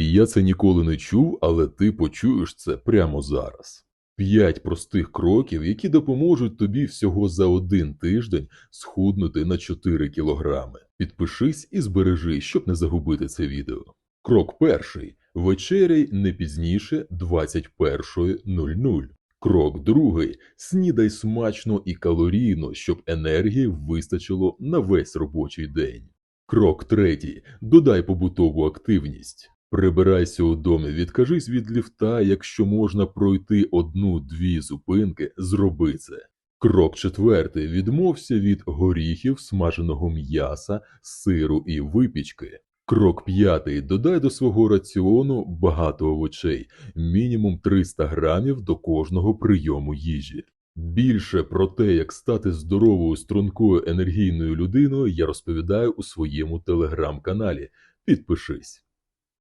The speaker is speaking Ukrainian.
Я це ніколи не чув, але ти почуєш це прямо зараз. П'ять простих кроків, які допоможуть тобі всього за один тиждень схуднути на 4 кілограми. Підпишись і збережи, щоб не загубити це відео. Крок перший. Вечеряй не пізніше 21.00. Крок другий. Снідай смачно і калорійно, щоб енергії вистачило на весь робочий день. Крок третій. Додай побутову активність. Прибирайся у домі, відкажись від ліфта, якщо можна пройти одну-дві зупинки, зроби це. Крок четвертий. Відмовся від горіхів, смаженого м'яса, сиру і випічки. Крок п'ятий. Додай до свого раціону багато овочей, мінімум 300 грамів до кожного прийому їжі. Більше про те, як стати здоровою, стрункою енергійною людиною, я розповідаю у своєму телеграм-каналі. Підпишись.